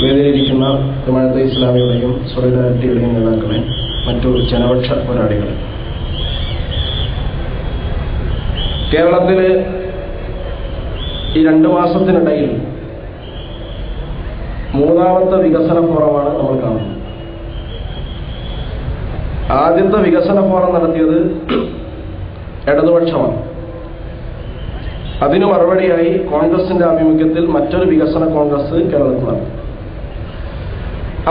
വേദിയിലിരിക്കുന്ന ജമാഅത്തെ ഇസ്ലാമിയുടെയും സൊളിഡാരിറ്റിയുടെയും നേതാക്കളെ മറ്റു ജനപക്ഷ പോരാളികൾ. കേരളത്തിൽ ഈ രണ്ട് മാസത്തിനിടയിൽ മൂന്നാമത്തെ വികസന ഫോറമാണ് നമ്മൾ കാണുന്നത്. ആദ്യത്തെ വികസന ഫോറം നടത്തിയത് ഇടതുപക്ഷമാണ്. അതിനു മറുപടിയായി കോൺഗ്രസിന്റെ ആഭിമുഖ്യത്തിൽ മറ്റൊരു വികസന കോൺഗ്രസ് കേരളത്തിൽ നടത്തി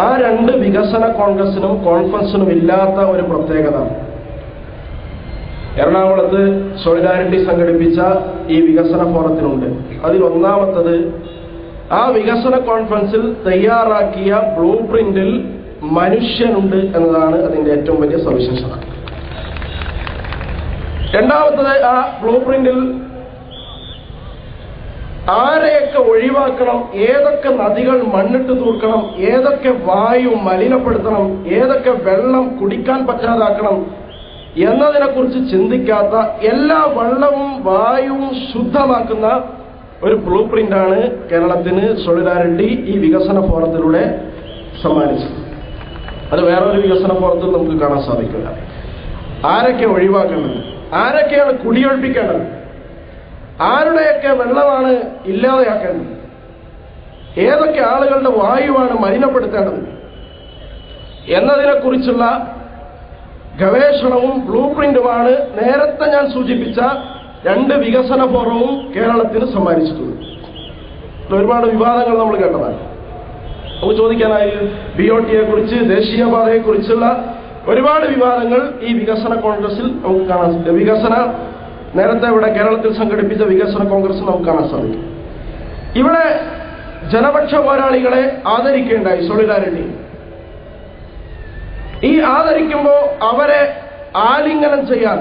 ആ രണ്ട് വികസന കോൺഗ്രസിനും കോൺഫറൻസിനും ഇല്ലാത്ത ഒരു പ്രത്യേകത. എറണാകുളത്ത് സോളിഡാരിറ്റി സംഘടിപ്പിച്ച ഈ വികസന ഫോറത്തിനുണ്ട്. അതിൽ ഒന്നാമത്തത് ആ വികസന കോൺഫറൻസിൽ തയ്യാറാക്കിയ ബ്ലൂ പ്രിന്റിൽ മനുഷ്യനുണ്ട് എന്നതാണ് അതിന്റെ ഏറ്റവും വലിയ സവിശേഷത. രണ്ടാമത്തത് ആ ബ്ലൂ പ്രിന്റിൽ ആരെയൊക്കെ ഒഴിവാക്കണം ഏതൊക്കെ നദികൾ മണ്ണിട്ട് തൂർക്കണം ഏതൊക്കെ വായു മലിനപ്പെടുത്തണം ഏതൊക്കെ വെള്ളം കുടിക്കാൻ പറ്റാതാക്കണം എന്നതിനെക്കുറിച്ച് ചിന്തിക്കാത്ത എല്ലാ വെള്ളവും വായുവും ശുദ്ധമാക്കുന്ന ഒരു ബ്ലൂ പ്രിന്റാണ് കേരളത്തിന് സോളിഡാരിറ്റി ഈ വികസന ഫോറത്തിലൂടെ സമ്മാനിച്ചത്. അത് വേറൊരു വികസന ഫോറത്തിൽ നമുക്ക് കാണാൻ സാധിക്കില്ല. ആരൊക്കെ ഒഴിവാക്കേണ്ടത്? ആരൊക്കെയാണ് കുടിയൊഴിപ്പിക്കേണ്ടത്? ആരുടെയൊക്കെ വെള്ളമാണ് ഇല്ലാതെയാക്കേണ്ടത്? ഏതൊക്കെ ആളുകളുടെ വായുവാണ് മലിനപ്പെടുത്തേണ്ടത്? എന്നതിനെക്കുറിച്ചുള്ള ഗവേഷണവും ബ്ലൂ പ്രിന്റുമാണ് നേരത്തെ ഞാൻ സൂചിപ്പിച്ച രണ്ട് വികസന ഫോറവും കേരളത്തിന് സമ്മാനിച്ചിട്ടുള്ളത്. ഒരുപാട് വിവാദങ്ങൾ നമ്മൾ കേട്ടതാണ്. നമുക്ക് ചോദിക്കാനായി ബി ഒ ടിയെ കുറിച്ച് ദേശീയപാതയെക്കുറിച്ചുള്ള ഒരുപാട് വിവാദങ്ങൾ ഈ വികസന കോൺഗ്രസിൽ നമുക്ക് കാണാൻ വികസന നേരത്തെ ഇവിടെ കേരളത്തിൽ സംഘടിപ്പിച്ച വികസന കോൺഗ്രസ് നമുക്ക് കാണാൻ സാധിക്കും. ഇവിടെ ജനപക്ഷ പോരാളികളെ ആദരിക്കേണ്ടായി സോളിഡാരിറ്റി. ഈ ആദരിക്കുമ്പോൾ അവരെ ആലിംഗനം ചെയ്യാൻ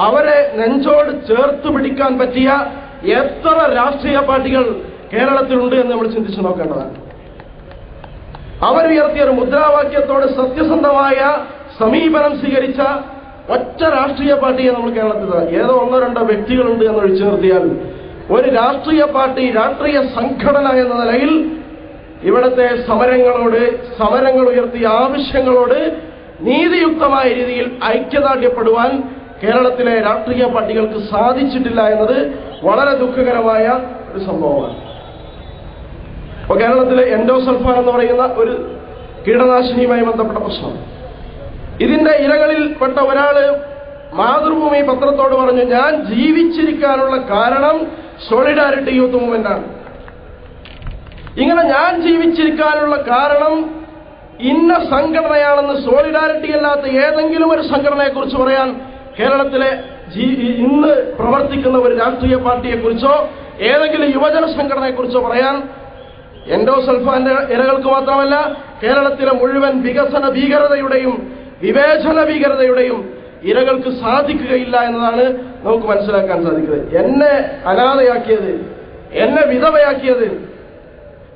അവരെ നെഞ്ചോട് ചേർത്ത് പിടിക്കാൻ പറ്റിയ എത്ര രാഷ്ട്രീയ പാർട്ടികൾ കേരളത്തിലുണ്ട് എന്ന് നമ്മൾ ചിന്തിച്ചു നോക്കേണ്ടതാണ്. അവരുയർത്തിയ ഒരു മുദ്രാവാക്യത്തോട് സത്യസന്ധമായ സമീപനം സ്വീകരിച്ച ഒറ്റ രാഷ്ട്രീയ പാർട്ടിയെ നമ്മൾ കേരളത്തിൽ ഏതോ ഒന്നോ രണ്ടോ വ്യക്തികളുണ്ട് എന്ന് ഒഴിച്ചു നിർത്തിയാൽ ഒരു രാഷ്ട്രീയ പാർട്ടി രാഷ്ട്രീയ സംഘടന എന്ന നിലയിൽ ഇവിടുത്തെ സമരങ്ങളോട് സമരങ്ങൾ ഉയർത്തിയ ആവശ്യങ്ങളോട് നീതിയുക്തമായ രീതിയിൽ ഐക്യദാർഢ്യപ്പെടുവാൻ കേരളത്തിലെ രാഷ്ട്രീയ പാർട്ടികൾക്ക് സാധിച്ചിട്ടില്ല എന്നത് വളരെ ദുഃഖകരമായ ഒരു സംഭവമാണ്. ഇപ്പോൾ കേരളത്തിലെ എൻഡോസൾഫാൻ എന്ന് പറയുന്ന ഒരു കീടനാശിനിയുമായി ബന്ധപ്പെട്ട പ്രശ്നം. ഇതിന്റെ ഇരകളിൽ പെട്ട ഒരാൾ മാതൃഭൂമി പത്രത്തോട് പറഞ്ഞു ഞാൻ ജീവിച്ചിരിക്കാനുള്ള കാരണം സോളിഡാരിറ്റി യൂത്ത് മൂവ്മെന്റ് ആണ്. ഇങ്ങനെ ഞാൻ ജീവിച്ചിരിക്കാനുള്ള കാരണം ഇന്ന സംഘടനയാണെന്ന് സോളിഡാരിറ്റി അല്ലാത്ത ഏതെങ്കിലും ഒരു സംഘടനയെക്കുറിച്ച് പറയാൻ കേരളത്തിലെ ഇന്ന് പ്രവർത്തിക്കുന്ന ഒരു രാഷ്ട്രീയ പാർട്ടിയെക്കുറിച്ചോ ഏതെങ്കിലും യുവജന സംഘടനയെക്കുറിച്ചോ പറയാൻ എൻഡോസൾഫാന്റെ ഇരകൾക്ക് മാത്രമല്ല കേരളത്തിലെ മുഴുവൻ വികസന ഭീകരതയുടെയും വിവേചന ഭീകരതയുടെയും ഇരകൾക്ക് സാധിക്കുകയില്ല എന്നതാണ് നമുക്ക് മനസ്സിലാക്കാൻ സാധിക്കുന്നത്. എന്നെ അനാഥയാക്കിയത് എന്നെ വിധവയാക്കിയത്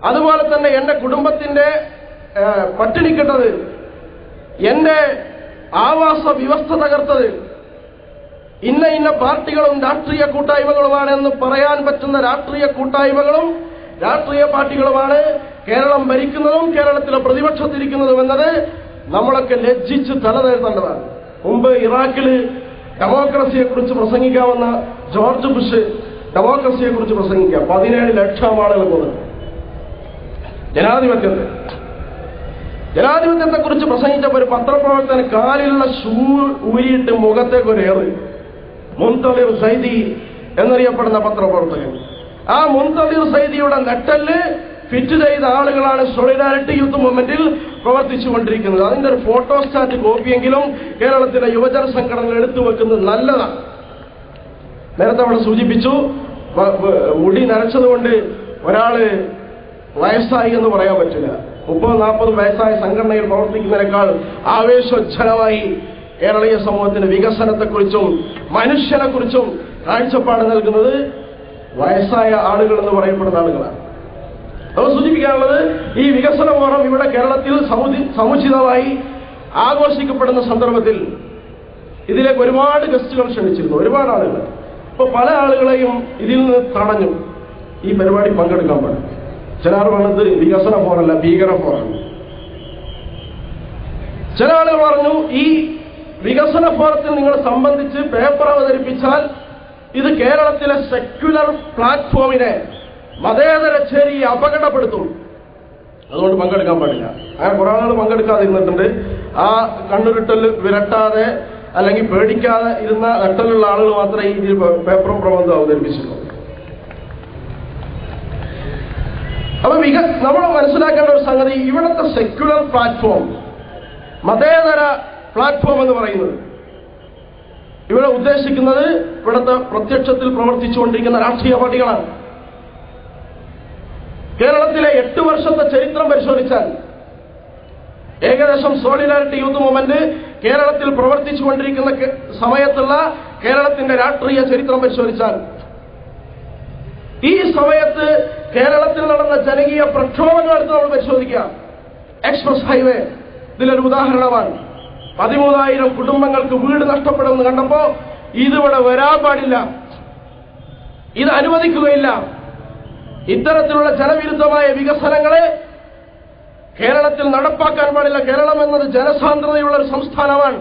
അതുപോലെ തന്നെ എന്റെ കുടുംബത്തിന്റെ പട്ടിണിക്കിട്ടത് എന്റെ ആവാസ വ്യവസ്ഥ തകർത്തത് ഇന്ന ഇന്ന പാർട്ടികളും രാഷ്ട്രീയ കൂട്ടായ്മകളുമാണ് എന്ന് പറയാൻ പറ്റുന്ന രാഷ്ട്രീയ കൂട്ടായ്മകളും രാഷ്ട്രീയ പാർട്ടികളുമാണ് കേരളം ഭരിക്കുന്നതും കേരളത്തിലെ പ്രതിപക്ഷത്തിരിക്കുന്നതും എന്നത് നമ്മളൊക്കെ ലജ്ജിച്ച് തലനേർത്തേണ്ടതാണ് മുമ്പ് ഇറാഖിൽ ഡെമോക്രസിയെ കുറിച്ച് പ്രസംഗിക്കാമെന്ന ജോർജ് ബുഷ് ഡെമോക്രസിയെ കുറിച്ച് പ്രസംഗിക്കാം. പതിനേഴ് ലക്ഷം ആളുകൾ കൊന്നത് ജനാധിപത്യത്തെ. ജനാധിപത്യത്തെ കുറിച്ച് പ്രസംഗിച്ചപ്പോൾ ഒരു പത്രപ്രവർത്തന കാലിലുള്ള ഷൂ ഊരിയിട്ട് മുഖത്തേക്ക് ഒരു ഏറ്. മുൻതളിർ സൈദി എന്നറിയപ്പെടുന്ന പത്രപ്രവർത്തകൻ. ആ മുൻതളിർ സൈദിയുടെ നെട്ടൽ ഫിറ്റ് ചെയ്ത ആളുകളാണ് സോളിഡാരിറ്റി യൂത്ത് മൂവ്മെന്റിൽ പ്രവർത്തിച്ചു കൊണ്ടിരിക്കുന്നത്. അതിന്റെ ഒരു ഫോട്ടോസ്റ്റാറ്റ് കോപ്പിയെങ്കിലും കേരളത്തിലെ യുവജന സംഘടനകൾ എടുത്തു വെക്കുന്നത് നല്ലതാണ്. നേരത്തെ അവിടെ സൂചിപ്പിച്ചു മുടി നരച്ചതുകൊണ്ട് ഒരാൾ വയസ്സായി എന്ന് പറയാൻ പറ്റില്ല. മുപ്പത് നാൽപ്പത് വയസ്സായ സംഘടനയിൽ പ്രവർത്തിക്കുന്നതിനേക്കാൾ ആവേശോജ്ജലമായി കേരളീയ സമൂഹത്തിന്റെ വികസനത്തെക്കുറിച്ചും മനുഷ്യനെക്കുറിച്ചും കാഴ്ചപ്പാട് നൽകുന്നത് വയസ്സായ ആളുകൾ എന്ന് പറയപ്പെടുന്ന ആളുകളാണ്. നമ്മൾ സൂചിപ്പിക്കാനുള്ളത് ഈ വികസന ഫോറം ഇവിടെ കേരളത്തിൽ സമുചിതമായി ആഘോഷിക്കപ്പെടുന്ന സന്ദർഭത്തിൽ ഇതിലേക്ക് ഒരുപാട് ഗസ്റ്റുകൾ ക്ഷണിച്ചിരുന്നു. ഒരുപാട് ആളുകൾ. ഇപ്പൊ പല ആളുകളെയും ഇതിൽ നിന്ന് തടഞ്ഞു ഈ പരിപാടി പങ്കെടുക്കാൻ പാടില്ല. ചില ആൾ പറഞ്ഞത് വികസന ഫോറല്ല ഭീകര ഫോറാണ് ചില ആളുകൾ പറഞ്ഞു ഈ വികസന ഫോറത്തിൽ നിങ്ങൾ സംബന്ധിച്ച് പേപ്പർ അവതരിപ്പിച്ചാൽ ഇത് കേരളത്തിലെ സെക്യുലർ പ്ലാറ്റ്ഫോമിനെ മതേതര ചേരിയെ അപകടപ്പെടുത്തും അതുകൊണ്ട് പങ്കെടുക്കാൻ പാടില്ല. അങ്ങനെ കുറെ ആളുകൾ പങ്കെടുക്കാതെ ഇരുന്നിട്ടുണ്ട്. ആ കണ്ണുരുട്ടൽ വിരട്ടാതെ അല്ലെങ്കിൽ പേടിക്കാതെ ഇരുന്ന നട്ടലുള്ള ആളുകൾ മാത്രമേ ഈ പേപ്പറും പ്രബന്ധം അവതരിപ്പിച്ചിട്ടുള്ളൂ. അപ്പൊ മിക നമ്മൾ മനസ്സിലാക്കേണ്ട ഒരു സംഗതി ഇവിടുത്തെ സെക്യുലർ പ്ലാറ്റ്ഫോം മതേതര പ്ലാറ്റ്ഫോം എന്ന് പറയുന്നത് ഇവിടെ ഉദ്ദേശിക്കുന്നത് ഇവിടുത്തെ പ്രത്യക്ഷത്തിൽ പ്രവർത്തിച്ചുകൊണ്ടിരിക്കുന്ന രാഷ്ട്രീയ പാർട്ടികളാണ്. കേരളത്തിലെ എട്ട് വർഷത്തെ ചരിത്രം പരിശോധിച്ചാൽ ഏകദേശം സോളിഡാരിറ്റി യൂത്ത് മൂവ്മെന്റ് കേരളത്തിൽ പ്രവർത്തിച്ചു കൊണ്ടിരിക്കുന്ന സമയത്തുള്ള കേരളത്തിന്റെ രാഷ്ട്രീയ ചരിത്രം പരിശോധിച്ചാൽ ഈ സമയത്ത് കേരളത്തിൽ നടന്ന ജനകീയ പ്രക്ഷോഭങ്ങൾ എടുത്ത് നമ്മൾ പരിശോധിക്കാം. എക്സ്പ്രസ് ഹൈവേ ഇതിലൊരു ഉദാഹരണമാണ്. പതിമൂന്നായിരം കുടുംബങ്ങൾക്ക് വീട് നഷ്ടപ്പെടുമെന്ന് കണ്ടപ്പോ ഇതിവിടെ വരാൻ പാടില്ല. ഇത് അനുവദിക്കുകയില്ല. ഇത്തരത്തിലുള്ള ജനവിരുദ്ധമായ വികസനങ്ങളെ കേരളത്തിൽ നടപ്പാക്കാൻ പാടില്ല. കേരളം എന്നത് ജനസാന്ദ്രതയുള്ള ഒരു സംസ്ഥാനമാണ്.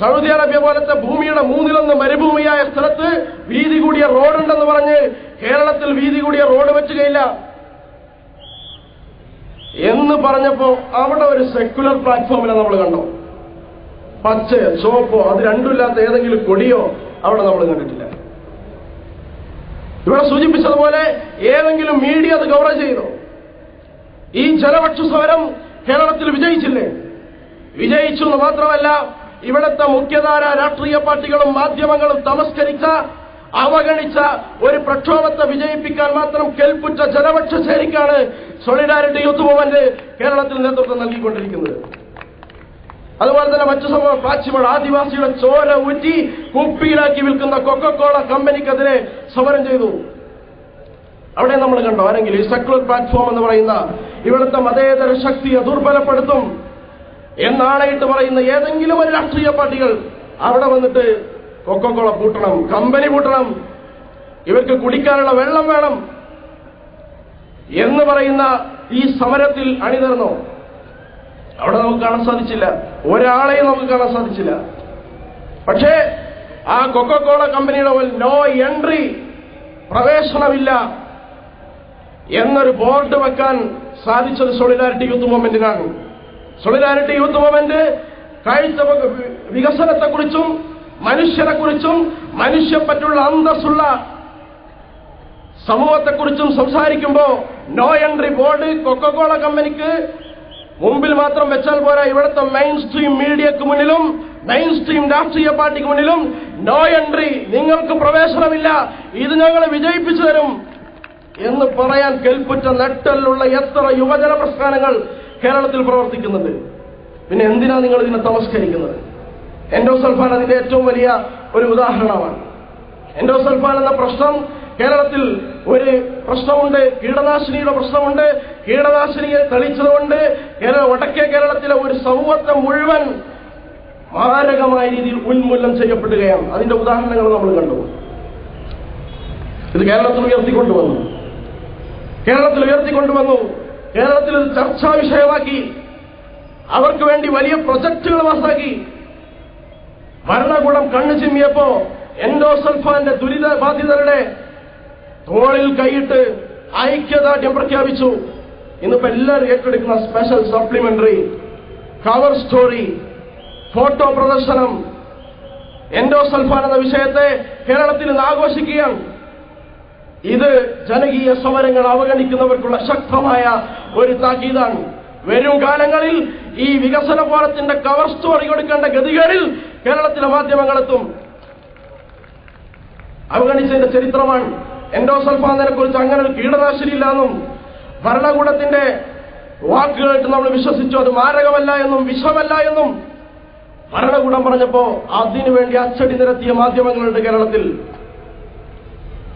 സൗദി അറേബ്യ പോലത്തെ ഭൂമിയുടെ മൂന്നിലൊന്ന് മരുഭൂമിയായ സ്ഥലത്ത് വീതി കൂടിയ റോഡുണ്ടെന്ന് പറഞ്ഞ് കേരളത്തിൽ വീതി കൂടിയ റോഡ് വെച്ചുകയില്ല. എന്ന് പറഞ്ഞപ്പോ അവിടെ ഒരു സെക്യുലർ പ്ലാറ്റ്ഫോമിനെ നമ്മൾ കണ്ടോ പച്ചയോ ചുവപ്പോ അത് രണ്ടുമില്ലാത്ത ഏതെങ്കിലും കൊടിയോ അവിടെ നമ്മൾ കണ്ടിട്ടില്ല. ഇവിടെ സൂചിപ്പിച്ചതുപോലെ ഏതെങ്കിലും മീഡിയ അത് കവറേജ് ചെയ്തോ? ഈ ജനപക്ഷ സമരം കേരളത്തിൽ വിജയിച്ചില്ലേ? വിജയിച്ചു എന്ന് മാത്രമല്ല ഇവിടുത്തെ മുഖ്യധാര രാഷ്ട്രീയ പാർട്ടികളും മാധ്യമങ്ങളും തമസ്കരിച്ച അവഗണിച്ച ഒരു പ്രക്ഷോഭത്തെ വിജയിപ്പിക്കാൻ മാത്രം കെൽപ്പുറ്റ ജനപക്ഷ ശേരിക്കാണ് സോളിഡാരിറ്റി യൂത്ത് മൂവ്മെന്റ് കേരളത്തിൽ നേതൃത്വം നൽകിക്കൊണ്ടിരിക്കുന്നത്. അതുപോലെ തന്നെ മറ്റു സംഭവം പ്രാച്യമ ആദിവാസിയുടെ ചോര ഊറ്റി കുപ്പിയിലാക്കി വിൽക്കുന്ന കൊക്കക്കോള കമ്പനിക്കെതിരെ സമരം ചെയ്തു. അവിടെ നമ്മൾ കണ്ടോ ആരെങ്കിലും ഈ സെക്യുലർ പ്ലാറ്റ്ഫോം എന്ന് പറയുന്ന ഇവിടുത്തെ മതേതര ശക്തിയെ ദുർബലപ്പെടുത്തും എന്നാണയിട്ട് പറയുന്ന ഏതെങ്കിലും ഒരു രാഷ്ട്രീയ പാർട്ടികൾ അവിടെ വന്നിട്ട് കൊക്കക്കോള പൂട്ടണം കമ്പനി പൂട്ടണം ഇവർക്ക് കുടിക്കാനുള്ള വെള്ളം വേണം എന്ന് പറയുന്ന ഈ സമരത്തിൽ അണിനിരന്നോ. അവിടെ നമുക്ക് കാണാൻ സാധിച്ചില്ല. ഒരാളെയും നമുക്ക് കാണാൻ സാധിച്ചില്ല. പക്ഷേ ആ കൊക്കക്കോള കമ്പനിയുടെ നോ എൻട്രി പ്രവേശനമില്ല എന്നൊരു ബോർഡ് വെക്കാൻ സാധിച്ചത് സോളിഡാരിറ്റി യൂത്ത് മൂവ്മെന്റിനാണ് സോളിഡാരിറ്റി യൂത്ത് മൂവ്മെന്റ് കാഴ്ച വികസനത്തെക്കുറിച്ചും മനുഷ്യരെക്കുറിച്ചും മനുഷ്യപ്പറ്റുള്ള അന്തസ്സുള്ള സമൂഹത്തെക്കുറിച്ചും സംസാരിക്കുമ്പോൾ നോ എൻട്രി ബോർഡ് കൊക്കക്കോള കമ്പനിക്ക് മുമ്പിൽ മാത്രം വെച്ചാൽ പോരാ ഇവിടുത്തെ മെയിൻ സ്ട്രീം മീഡിയക്ക് മുന്നിലും മെയിൻ സ്ട്രീം രാഷ്ട്രീയ പാർട്ടിക്ക് മുന്നിലും. നോ എൻട്രി നിങ്ങൾക്ക് പ്രവേശനമില്ല. ഇത് ഞങ്ങൾ വിജയിപ്പിച്ചു തരും. എന്ന് പറയാൻ കേൾപ്പുറ്റ നെട്ടലുള്ള എത്ര യുവജന പ്രസ്ഥാനങ്ങൾ കേരളത്തിൽ പ്രവർത്തിക്കുന്നുണ്ട്. പിന്നെ എന്തിനാ നിങ്ങൾ ഇതിനെ തമസ്കരിക്കുന്നത്? എൻഡോസൾഫാൻ അതിന്റെ ഏറ്റവും വലിയ ഒരു ഉദാഹരണമാണ്. എൻഡോസൾഫാൻ എന്ന പ്രശ്നം കേരളത്തിൽ ഒരു പ്രശ്നമുണ്ട് കീടനാശിനിയുടെ പ്രശ്നമുണ്ട് കീടനാശിനിയെ തെളിച്ചതുകൊണ്ട് കേരള വടക്കേ കേരളത്തിലെ ഒരു സമൂഹത്തെ മുഴുവൻ മാരകമായ രീതിയിൽ ഉന്മൂലനം ചെയ്യപ്പെടുകയാണ്. അതിന്റെ ഉദാഹരണങ്ങൾ നമ്മൾ കണ്ടു. ഇത് കേരളത്തിൽ ഉയർത്തിക്കൊണ്ടുവന്നു. കേരളത്തിൽ ഉയർത്തിക്കൊണ്ടുവന്നു. കേരളത്തിൽ ചർച്ചാ വിഷയമാക്കി. അവർക്ക് വേണ്ടി വലിയ പ്രൊജക്ടുകൾ പാസാക്കി. ഭരണകൂടം കണ്ണു ചിമ്മിയപ്പോ എൻഡോസൾഫാന്റെ ദുരിത ബാധിതരുടെ തോളിൽ കൈയിട്ട് ഐക്യദാർഢ്യം പ്രഖ്യാപിച്ചു. ഇന്നിപ്പോ എല്ലാവരും ഏറ്റെടുക്കുന്ന special supplementary cover story photo പ്രദർശനം എൻഡോ സൽഫാൻ എന്ന വിഷയത്തെ കേരളത്തിൽ ഇന്ന് ആഘോഷിക്കുകയാണ്. ഇത് ജനകീയ സമരങ്ങൾ അവഗണിക്കുന്നവർക്കുള്ള ശക്തമായ ഒരു താക്കീതാണ്. വരും കാലങ്ങളിൽ ഈ വികസന ഫോറത്തിന്റെ കവർ സ്റ്റോറി കൊടുക്കേണ്ട ഗതികേടിൽ കേരളത്തിലെ മാധ്യമങ്ങളെത്തും. അവഗണിച്ചതിന്റെ ചരിത്രമാണ്. എൻഡോസൾഫാനെ കുറിച്ച് അങ്ങനെ ഒരു കീടനാശിനി ഇല്ലാന്നും ഭരണകൂടത്തിന്റെ വാക്കുകേട്ട് നമ്മൾ വിശ്വസിച്ചു അത് മാരകമല്ല എന്നും വിഷമല്ല എന്നും ഭരണകൂടം പറഞ്ഞപ്പോ അതിനുവേണ്ടി അച്ചടി നിരത്തിയ മാധ്യമങ്ങളുണ്ട് കേരളത്തിൽ.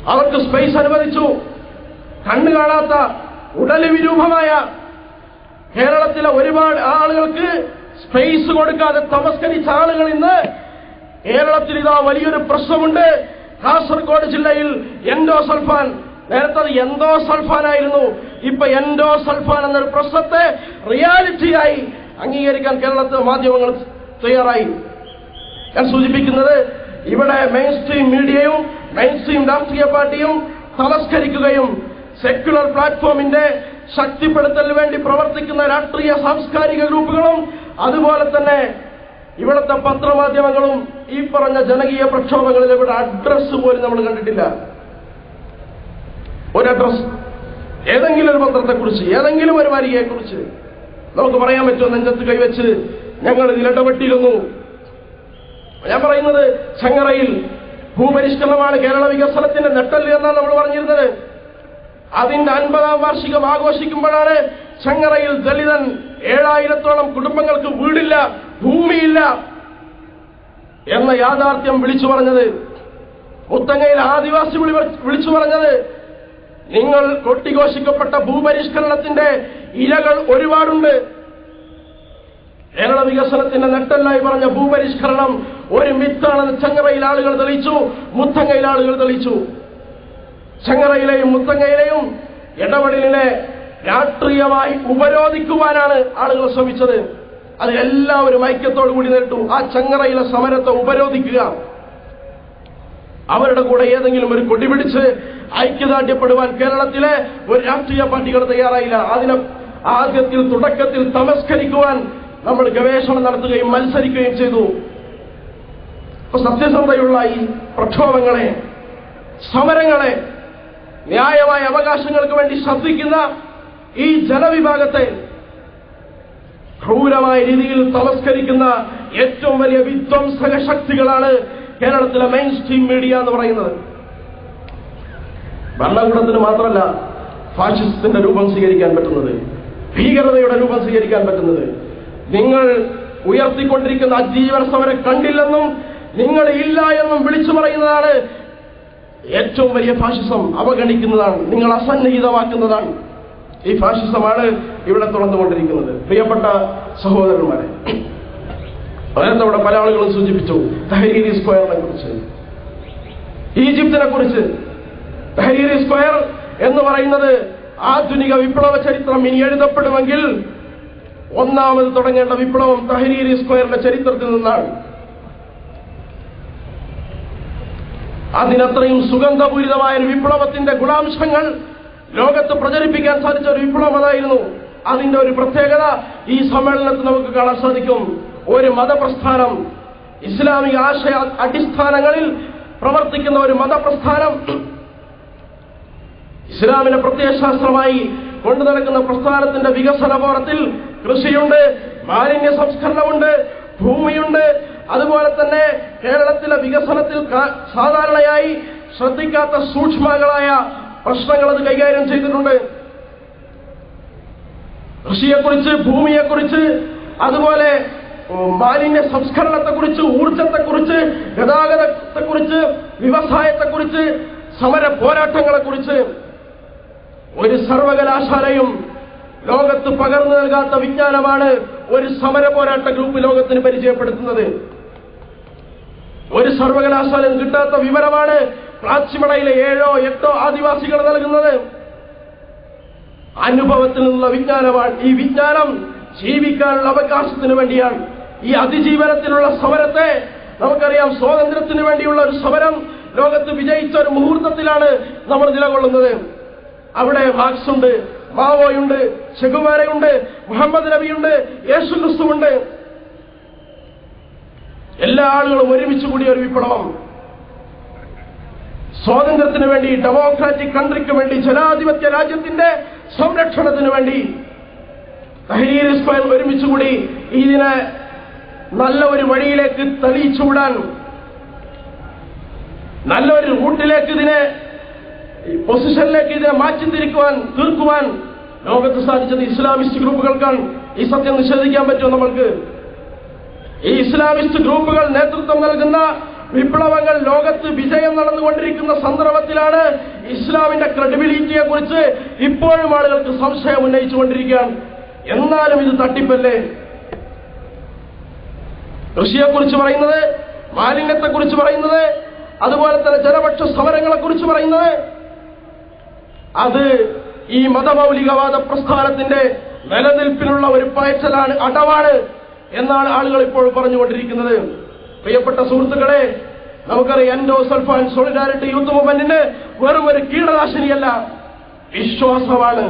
അവർക്ക് സ്പേസ് അനുവദിച്ചു. കണ്ണു കാണാത്ത ഉടൽ വിരൂപമായ കേരളത്തിലെ ഒരുപാട് ആളുകൾക്ക് സ്പേസ് കൊടുക്കാതെ തമസ്കരിച്ച ആളുകൾ ഇന്ന് കേരളത്തിൽ ഇതാ വലിയൊരു പ്രശ്നമുണ്ട്. കാസർഗോഡ് ജില്ലയിൽ എൻഡോസൾഫാൻ. നേരത്തെ അത് എന്തോ സൾഫാനായിരുന്നു ഇപ്പൊ എൻഡോ സൾഫാൻ എന്നൊരു പ്രശ്നത്തെ റിയാലിറ്റിയായി അംഗീകരിക്കാൻ കേരളത്തിലെ മാധ്യമങ്ങൾ തയ്യാറായി. ഞാൻ സൂചിപ്പിക്കുന്നത് ഇവിടെ മെയിൻ സ്ട്രീം മീഡിയയും മെയിൻ സ്ട്രീം രാഷ്ട്രീയ പാർട്ടിയും തമസ്കരിക്കുകയും സെക്യുലർ പ്ലാറ്റ്ഫോമിന്റെ ശക്തിപ്പെടുത്തലിന് വേണ്ടി പ്രവർത്തിക്കുന്ന രാഷ്ട്രീയ സാംസ്കാരിക ഗ്രൂപ്പുകളും അതുപോലെ തന്നെ ഇവിടുത്തെ പത്രമാധ്യമങ്ങളും ഈ പറഞ്ഞ ജനകീയ പ്രക്ഷോഭങ്ങളിൽ ഇവിടെ അഡ്രസ് പോലും നമ്മൾ കണ്ടിട്ടില്ല. ഒരു അഡ്രസ് ഏതെങ്കിലും ഒരു പത്രത്തെക്കുറിച്ച് ഏതെങ്കിലും ഒരു വാരികയെക്കുറിച്ച് നമുക്ക് പറയാൻ പറ്റുമോ? നെഞ്ചത്ത് കൈവച്ച് ഞങ്ങൾ ഇതിലിടപെട്ടിരുന്നു ഞാൻ പറയുന്നത് ചങ്ങറയിൽ ഭൂപരിഷ്കരണമാണ് കേരള വികസനത്തിന്റെ നെട്ടൽ എന്നാണ് നമ്മൾ പറഞ്ഞിരുന്നത്. അതിന്റെ അൻപതാം വാർഷികം ആഘോഷിക്കുമ്പോഴാണ് ചങ്ങറയിൽ ദളിതൻ ഏഴായിരത്തോളം കുടുംബങ്ങൾക്ക് വീടില്ല ഭൂമിയില്ല എന്ന യാഥാർത്ഥ്യം വിളിച്ചു പറഞ്ഞത്. മുത്തങ്ങയിൽ ആദിവാസി വിളി വിളിച്ചു പറഞ്ഞത്. നിങ്ങൾ കൊട്ടിഘോഷിക്കപ്പെട്ട ഭൂപരിഷ്കരണത്തിന്റെ ഇരകൾ ഒരുപാടുണ്ട്. കേരള വികസനത്തിന്റെ നെട്ടല്ലായി പറഞ്ഞ ഭൂപരിഷ്കരണം ഒരു മിത്താണെന്ന് ചങ്ങറയിൽ ആളുകൾ തെളിയിച്ചു മുത്തങ്ങയിൽ ആളുകൾ തെളിയിച്ചു. ചങ്ങറയിലെയും മുത്തങ്ങയിലെയും ഇടപെടലിനെ രാഷ്ട്രീയമായി ഉപരോധിക്കുവാനാണ് ആളുകൾ ശ്രമിച്ചത്. അത് എല്ലാവരും ഐക്യത്തോടു കൂടി നേരിട്ടു. ആ ചങ്ങറയിലെ സമരത്തെ ഉപരോധിക്കുക. അവരുടെ കൂടെ ഏതെങ്കിലും ഒരു കൊടി പിടിച്ച് ഐക്യദാർഢ്യപ്പെടുവാൻ കേരളത്തിലെ ഒരു രാഷ്ട്രീയ പാർട്ടികൾ തയ്യാറായില്ല. അതിനെ ആദ്യത്തിൽ തുടക്കത്തിൽ തമസ്കരിക്കുവാൻ നമ്മൾ ഗവേഷണം നടത്തുകയും മത്സരിക്കുകയും ചെയ്തു. സത്യസന്ധതയുള്ള ഈ പ്രക്ഷോഭങ്ങളെ സമരങ്ങളെ ന്യായമായ അവകാശങ്ങൾക്ക് വേണ്ടി ശ്രദ്ധിക്കുന്ന ഈ ജലവിഭാഗത്തെ ക്രൂരമായ രീതിയിൽ തമസ്കരിക്കുന്ന ഏറ്റവും വലിയ വിധ്വംസക ശക്തികളാണ് കേരളത്തിലെ മെയിൻ സ്ട്രീം മീഡിയ എന്ന് പറയുന്നത്. ഭരണകൂടത്തിന് മാത്രമല്ല ഫാഷിസത്തിന്റെ രൂപം സ്വീകരിക്കാൻ പറ്റുന്നത് ഭീകരതയുടെ രൂപം സ്വീകരിക്കാൻ പറ്റുന്നത്. നിങ്ങൾ ഉയർത്തിക്കൊണ്ടിരിക്കുന്ന അജീവന സമരം കണ്ടില്ലെന്നും നിങ്ങൾ ഇല്ല എന്നും വിളിച്ചു പറയുന്നതാണ് ഏറ്റവും വലിയ ഫാഷിസം അവഗണിക്കുന്നതാണ്. നിങ്ങൾ അസന്നിഹിതമാക്കുന്നതാണ്. ഈ ഫാഷിസമാണ് ഇവിടെ തുറന്നുകൊണ്ടിരിക്കുന്നത്. പ്രിയപ്പെട്ട സഹോദരന്മാരെ നേരത്തെ അവിടെ പല ആളുകളും സൂചിപ്പിച്ചു? തഹരീരി സ്ക്വയറിനെ കുറിച്ച്. ഈജിപ്തിനെ കുറിച്ച്. തഹരീരി സ്ക്വയർ എന്ന് പറയുന്നത് ആധുനിക വിപ്ലവ ചരിത്രം ഇനി എഴുതപ്പെടുമെങ്കിൽ ഒന്നാമത് തുടങ്ങേണ്ട വിപ്ലവം തഹരീരി സ്ക്വയറിന്റെ ചരിത്രത്തിൽ നിന്നാണ്. അതിനത്രയും സുഗന്ധപൂരിതമായ വിപ്ലവത്തിന്റെ ഗുണാംശങ്ങൾ ലോകത്ത് പ്രചരിപ്പിക്കാൻ സാധിച്ച ഒരു വിപ്ലവം അതായിരുന്നു അതിന്റെ ഒരു പ്രത്യേകത ഈ സമ്മേളനത്തിൽ നമുക്ക് കാണാൻ സാധിക്കും. ഒരു മതപ്രസ്ഥാനം ഇസ്ലാമിക ആശയ അടിസ്ഥാനങ്ങളിൽ പ്രവർത്തിക്കുന്ന ഒരു മതപ്രസ്ഥാനം ഇസ്ലാമിനെ പ്രത്യയശാസ്ത്രമായി കൊണ്ടു നടക്കുന്ന പ്രസ്ഥാനത്തിന്റെ വികസന പോരത്തിൽ കൃഷിയുണ്ട് മാലിന്യ സംസ്കരണമുണ്ട് ഭൂമിയുണ്ട്. അതുപോലെ തന്നെ കേരളത്തിലെ വികസനത്തിൽ സാധാരണയായി ശ്രദ്ധിക്കാത്ത സൂക്ഷ്മങ്ങളായ പ്രശ്നങ്ങൾ അത് കൈകാര്യം ചെയ്തിട്ടുണ്ട്. കൃഷിയെക്കുറിച്ച് ഭൂമിയെക്കുറിച്ച് അതുപോലെ മാലിന്യ സംസ്കരണത്തെക്കുറിച്ച് ഊർജത്തെക്കുറിച്ച് ഗതാഗതത്തെക്കുറിച്ച് വ്യവസായത്തെക്കുറിച്ച് സമര പോരാട്ടങ്ങളെക്കുറിച്ച് ഒരു സർവകലാശാലയും ലോകത്ത് പകർന്നു നൽകാത്ത വിജ്ഞാനമാണ് ഒരു സമര പോരാട്ട ഗ്രൂപ്പ് ലോകത്തിന് പരിചയപ്പെടുത്തുന്നത്. ഒരു സർവകലാശാലയും കിട്ടാത്ത വിവരമാണ് പ്ലാച്ചിമടയിലെ ഏഴോ എട്ടോ ആദിവാസികൾ നൽകുന്നത്. അനുഭവത്തിൽ നിന്നുള്ള വിജ്ഞാനമാണ്. ഈ വിജ്ഞാനം ജീവിക്കാനുള്ള അവകാശത്തിന് വേണ്ടിയാണ്. ഈ അതിജീവനത്തിനുള്ള സമരത്തെ നമുക്കറിയാം. സ്വാതന്ത്ര്യത്തിന് വേണ്ടിയുള്ള ഒരു സമരം ലോകത്ത് വിജയിച്ച ഒരു മുഹൂർത്തത്തിലാണ് നമ്മൾ നിലകൊള്ളുന്നത്. അവിടെ മാർക്സ് ഉണ്ട് മാവോയുണ്ട് ചെകുമാരയുണ്ട് മുഹമ്മദ് നബിയുണ്ട് യേശു ക്രിസ്തുവുണ്ട്. എല്ലാ ആളുകളും ഒരുമിച്ച് കൂടിയ ഒരു വിപ്ലവം. സ്വാതന്ത്ര്യത്തിന് വേണ്ടി ഡെമോക്രാറ്റിക് കൺട്രിക്ക് വേണ്ടി ജനാധിപത്യ രാജ്യത്തിന്റെ സംരക്ഷണത്തിന് വേണ്ടി തഹരീർ ഇസ്മായിൽ ഒരുമിച്ചുകൂടി ഇതിനെ നല്ല ഒരു വഴിയിലേക്ക് തെളിയിച്ചുവിടാൻ നല്ലൊരു റൂട്ടിലേക്ക് ഇതിനെ പൊസിഷനിലേക്ക് ഇതിനെ മാറ്റി തിരിക്കുവാൻ തീർക്കുവാൻ ലോകത്ത് സാധിച്ചത് ഇസ്ലാമിസ്റ്റ് ഗ്രൂപ്പുകൾക്കാണ്. ഈ സത്യം നിഷേധിക്കാൻ പറ്റുമോ നമ്മൾക്ക്? ഈ ഇസ്ലാമിസ്റ്റ് ഗ്രൂപ്പുകൾ നേതൃത്വം നൽകുന്ന വിപ്ലവങ്ങൾ ലോകത്ത് വിജയം നടന്നുകൊണ്ടിരിക്കുന്ന സന്ദർഭത്തിലാണ് ഇസ്ലാമിന്റെ ക്രെഡിബിലിറ്റിയെ കുറിച്ച് ഇപ്പോഴും ആളുകൾക്ക് സംശയം ഉന്നയിച്ചുകൊണ്ടിരിക്കുകയാണ്. എന്നാലും ഇത് തട്ടിപ്പല്ലേ? കൃഷിയെക്കുറിച്ച് പറയുന്നത് മാലിന്യത്തെക്കുറിച്ച് പറയുന്നത് അതുപോലെ തന്നെ ജനപക്ഷ സമരങ്ങളെ കുറിച്ച് പറയുന്നത് അത് ഈ മതമൗലികവാദ പ്രസ്ഥാനത്തിന്റെ നിലനിൽപ്പിനുള്ള ഒരു പയച്ചലാണ് അടവാണ് എന്നാണ് ആളുകൾ ഇപ്പോൾ പറഞ്ഞുകൊണ്ടിരിക്കുന്നത്. പ്രിയപ്പെട്ട സുഹൃത്തുക്കളെ നമുക്കറിയാം എൻഡോ സൽഫാൻ സോളിഡാരിറ്റി യൂത്ത് മൂവ്മെന്റിന് വെറും ഒരു കീടനാശിനിയല്ല വിശ്വാസമാണ്.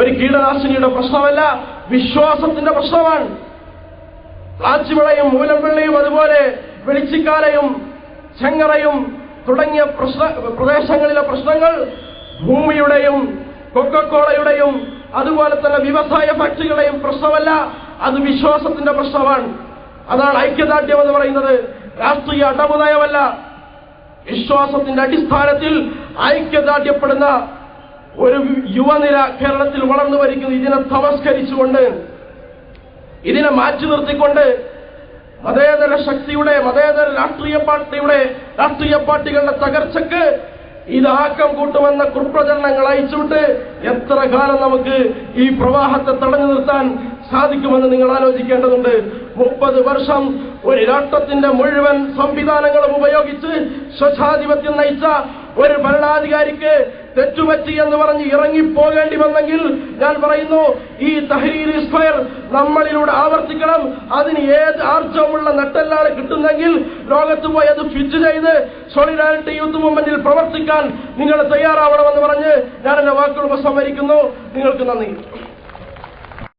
ഒരു കീടനാശിനിയുടെ പ്രശ്നമല്ല വിശ്വാസത്തിന്റെ പ്രശ്നമാണ്. പ്ലാച്ചിവിളയും മൂലംപിള്ളിയും അതുപോലെ വെളിച്ചിക്കാലയും ചെങ്ങറയും തുടങ്ങിയ പ്രശ്ന പ്രദേശങ്ങളിലെ പ്രശ്നങ്ങൾ ഭൂമിയുടെയും കൊക്കക്കോളയുടെയും അതുപോലെ തന്നെ വ്യവസായ ഫാക്ടറികളുടെയും പ്രശ്നമല്ല അത് വിശ്വാസത്തിന്റെ പ്രശ്നമാണ്. അതാണ് ഐക്യദാർഢ്യം എന്ന് പറയുന്നത്. രാഷ്ട്രീയ അടമുദയമല്ല വിശ്വാസത്തിന്റെ അടിസ്ഥാനത്തിൽ ഐക്യദാർഢ്യപ്പെടുന്ന ഒരു യുവനിര കേരളത്തിൽ വളർന്നു വരിക്കുന്നു ഇതിനെ തമസ്കരിച്ചുകൊണ്ട് ഇതിനെ മാറ്റി നിർത്തിക്കൊണ്ട് മതേതര ശക്തിയുടെ മതേതര രാഷ്ട്രീയ പാർട്ടിയുടെ രാഷ്ട്രീയ പാർട്ടികളുടെ തകർച്ചക്ക് ഇത് ആക്കം കൂട്ടുമെന്ന കുപ്രചരണങ്ങൾ അയച്ചുവിട്ട് എത്ര കാലം നമുക്ക് ഈ പ്രവാഹത്തെ തടഞ്ഞു നിർത്താൻ സാധിക്കുമെന്ന് നിങ്ങൾ ആലോചിക്കേണ്ടതുണ്ട്. മുപ്പത് വർഷം ഒരു രാഷ്ട്രത്തിന്റെ മുഴുവൻ സംവിധാനങ്ങളും ഉപയോഗിച്ച് സ്വച്ഛാധിപത്യം നയിച്ച ഒരു ഭരണാധികാരിക്ക് തെറ്റുപറ്റി എന്ന് പറഞ്ഞ് ഇറങ്ങിപ്പോകേണ്ടി വന്നെങ്കിൽ ഞാൻ പറയുന്നു ഈ തഹരീർ സ്ക്വയർ നമ്മളിലൂടെ ആവർത്തിക്കണം. അതിന് ഏത് ആർജവുമുള്ള നട്ടെല്ലാണ് കിട്ടുന്നെങ്കിൽ ലോകത്ത് പോയി അത് ഫിറ്റ് ചെയ്ത് സോളിഡാരിറ്റി യൂത്ത് മൂവ്മെന്റിൽ പ്രവർത്തിക്കാൻ നിങ്ങൾ തയ്യാറാവണമെന്ന് പറഞ്ഞ് ഞാൻ എന്റെ വാക്കുകൾ ഉപസംഹരിക്കുന്നു. നിങ്ങൾക്ക് നന്ദി.